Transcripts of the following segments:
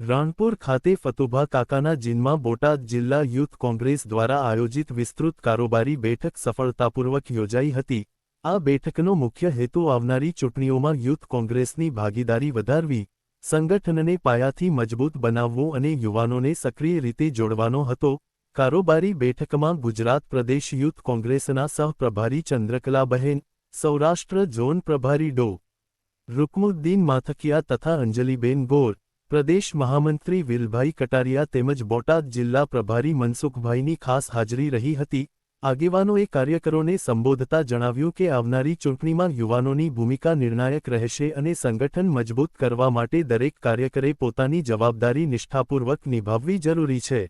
રાણપુર ખાતે ફતુભા કાકાના જીનમાં બોટાદ જિલ્લા યુથ કોંગ્રેસ દ્વારા આયોજિત વિસ્તૃત કારોબારી બેઠક સફળતાપૂર્વક યોજાઈ હતી. આ બેઠકનો મુખ્ય હેતુ આવનારી ચૂંટણીઓમાં યુથ કોંગ્રેસની ભાગીદારી વધારવી, સંગઠનને પાયાથી મજબૂત બનાવવું અને યુવાનોને સક્રિય રીતે જોડવાનો હતો. કારોબારી બેઠકમાં ગુજરાત પ્રદેશ યુથ કોંગ્રેસના સહપ્રભારી ચંદ્રકલાબહેન, સૌરાષ્ટ્ર ઝોન પ્રભારી ડો. રૂકમુદ્દીન માથકિયા તથા અંજલિબેન ગોર. પ્રદેશ મહામંત્રી વિલભાઈ કટારિયા તેમજ બોટાદ જિલ્લા પ્રભારી મનસુખભાઈની ખાસ હાજરી રહી હતી. આગેવાનોએ કાર્યકરોને સંબોધતા જણાવ્યું કે આવનારી ચૂંટણીમાં યુવાનોની ભૂમિકા નિર્ણાયક રહેશે અને સંગઠન મજબૂત કરવા માટે દરેક કાર્યકરે પોતાની જવાબદારી નિષ્ઠાપૂર્વક નિભાવવી જરૂરી છે.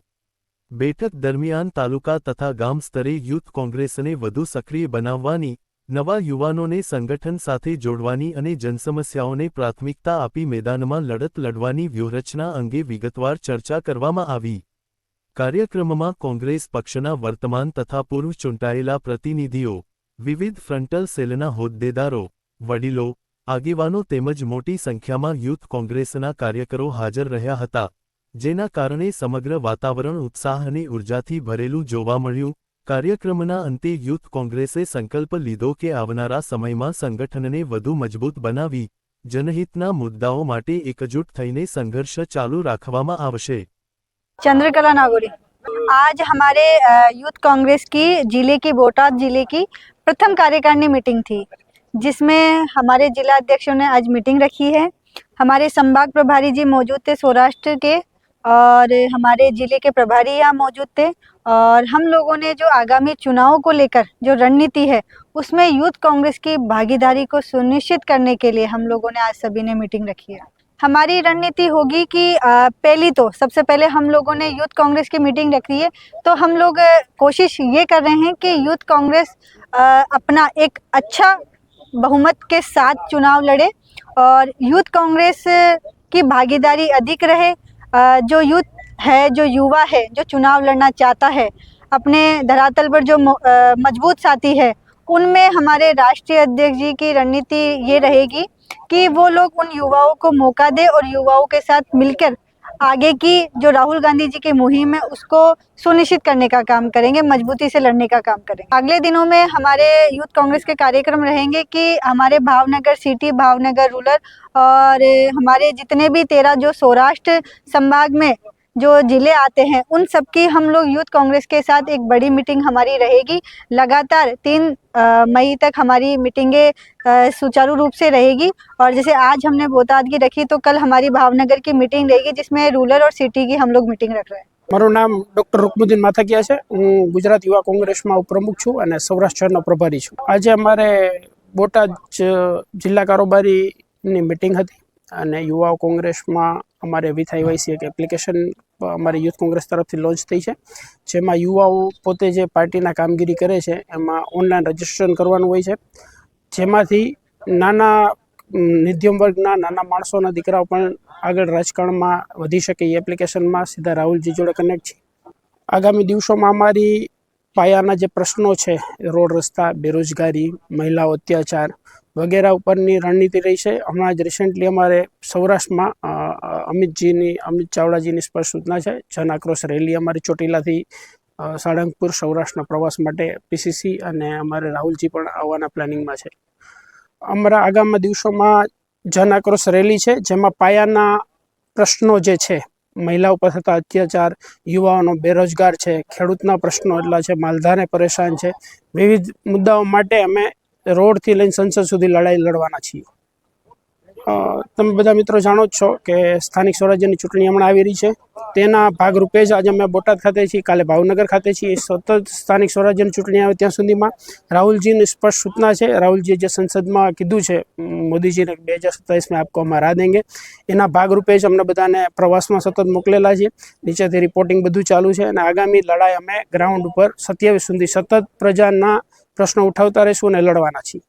બેઠક દરમિયાન તાલુકા તથા ગામ સ્તરે યુથ કોંગ્રેસને વધુ સક્રિય બનાવવાની નવા યુવાનોને સંગઠન સાથે જોડવાની અને જનસમસ્યાઓને પ્રાથમિકતા આપી મેદાનમાં લડત લડવાની વ્યૂહરચના અંગે વિગતવાર ચર્ચા કરવામાં આવી. કાર્યક્રમમાં કોંગ્રેસ પક્ષના વર્તમાન તથા પૂર્વ ચૂંટાયેલા પ્રતિનિધિઓ, વિવિધ ફ્રન્ટલ સેલના હોદ્દેદારો, વડીલો, આગેવાનો તેમજ મોટી સંખ્યામાં યુથ કોંગ્રેસના કાર્યકરો હાજર રહ્યા હતા, જેના કારણે સમગ્ર વાતાવરણ ઉત્સાહ અને ઉર્જાથી ભરેલું જોવા મળ્યું. કાર્યક્રમના અંતે યુથ કોંગ્રેસે સંકલ્પ લીધો કે આવનારા સમયમાં સંગઠનને વધુ મજબૂત બનાવી જનહિતના મુદ્દાઓ માટે એકજૂટ થઈને સંઘર્ષ ચાલુ રાખવામાં આવશે चंद्रकला नागोरी आज हमारे अ, यूथ कांग्रेस की जिले की बोटाद जिले की प्रथम कार्यकारिणी मीटिंग थी जिसमें हमारे जिला अध्यक्षों ने आज मीटिंग रखी है हमारे संभाग प्रभारी जी मौजूद थे सौराष्ट्र के और हमारे जिले के प्रभारी यहाँ मौजूद थे और हम लोगों ने जो आगामी चुनाव को लेकर जो रणनीति है, उसमें यूथ कांग्रेस की भागीदारी को सुनिश्चित करने के लिए हम लोगों ने आज सभी ने मीटिंग रखी है। हमारी रणनीति होगी कि पहली तो सबसे पहले हम लोगों ने यूथ कांग्रेस की मीटिंग रखी है तो हम लोग कोशिश ये कर रहे हैं कि यूथ कांग्रेस अपना एक अच्छा बहुमत के साथ चुनाव लड़े और यूथ कांग्रेस की भागीदारी अधिक रहे जो यूथ है, जो युवा है, जो चुनाव लड़ना चाहता है, अपने धरातल पर जो मज़बूत साथी है, उनमें हमारे राष्ट्रीय अध्यक्ष जी की रणनीति ये रहेगी कि वो लोग उन युवाओं को मौका दे और युवाओं के साथ मिलकर आगे की जो राहुल गांधी जी की मुहिम है, उसको सुनिश्चित करने का काम करेंगे, मजबूती से लड़ने का काम करेंगे। अगले दिनों में हमारे यूथ कांग्रेस के कार्यक्रम रहेंगे कि हमारे भावनगर सिटी, भावनगर रूरल और हमारे जितने भी तेरह जो सौराष्ट्र संभाग में जो जिले आते हैं उन सबकी हम लोग यूथ कांग्रेस के साथ एक बड़ी मीटिंग हमारी रहेगी लगातार तीन अ, मई तक हमारी मीटिंगें अ, सुचारू रूप से रहेगी और जैसे आज हमने बोताद की रखी तो कल हमारी भावनगर की मीटिंग रहेगी जिसमें रूरल और सिटी की हम लोग मीटिंग रख रहे हैं મારું નામ ડૉક્ટર રૂકમુદ્દીન માથકિયા છે હું ગુજરાત યુવા કોંગ્રેસમાં ઉપપ્રમુખ છું અને સૌરાષ્ટ્રનો પ્રભારી છું આજે અમારે બોટાદ જ- જિલ્લા કારોબારીની મિટિંગ હતી અને યુવા કોંગ્રેસમાં અમારે વિથાઈવાયસી એક એપ્લિકેશન અમારી યુથ કોંગ્રેસ તરફથી લોન્ચ થઈ છે. જેમાં યુવાઓ પોતે જે પાર્ટીના કામગીરી કરે છે, એમાં ઓનલાઈન રજિસ્ટ્રેશન કરવાનું હોય છે. જેમાંથી નાના મધ્યમ વર્ગના નાના માણસોના દીકરાઓ પણ આગળ રાજકારણમાં વધી શકે એ એપ્લિકેશનમાં સીધા રાહુલજી જોડે કનેક્ટ છે. આગામી દિવસોમાં અમારી પાયાના જે પ્રશ્નો છે, રોડ રસ્તા, બેરોજગારી, મહિલાઓ અત્યાચાર વગેરે ઉપરની રણનીતિ રહી છે. હમણાં જ રિસેન્ટલી અમારે સૌરાષ્ટ્રમાં અમિતજીની, અમિત ચાવડાજીની સ્પષ્ટ સૂચના છે. જન આક્રોશ રેલી અમારી ચોટીલાથી સાળંગપુર સૌરાષ્ટ્રના પ્રવાસ માટે પીસીસી અને અમારે રાહુલજી પણ આવવાના પ્લાનિંગમાં છે. અમારા આગામી દિવસોમાં જન આક્રોશ રેલી છે, જેમાં પાયાના પ્રશ્નો જે છે, મહિલાઓ ઉપર થતા અત્યાચાર, યુવાઓનો બેરોજગાર છે, ખેડૂતના પ્રશ્નો એટલા છે, માલધાને પરેશાન છે. વિવિધ મુદ્દાઓ માટે અમે રોડથી લઈને સંસદ સુધી લડાઈ લડવાના છીએ. તમે બધા મિત્રો જાણો જ છો કે સ્થાનિક સ્વરાજ્યની ચૂંટણી હમણાં આવી રહી છે. તેના ભાગરૂપે જ આજે અમે બોટાદ ખાતે છીએ, કાલે ભાવનગર ખાતે છીએ. સતત સ્થાનિક સ્વરાજ્યની ચૂંટણી આવે ત્યાં સુધીમાં. રાહુલજીની સ્પષ્ટ સૂચના છે. રાહુલજીએ જે સંસદમાં કીધું છે, મોદીજીને બે હજાર સત્તાવીસમાં આપકો હમ હરા દેંગે. એના ભાગરૂપે જ અમને બધાને પ્રવાસમાં સતત મોકલેલા છે. નીચેથી રિપોર્ટિંગ બધું ચાલુ છે અને આગામી લડાઈ અમે ગ્રાઉન્ડ ઉપર સત્યાવીસ સુધી સતત પ્રજાના પ્રશ્નો ઉઠાવતા રહીશું અને લડવાના છીએ.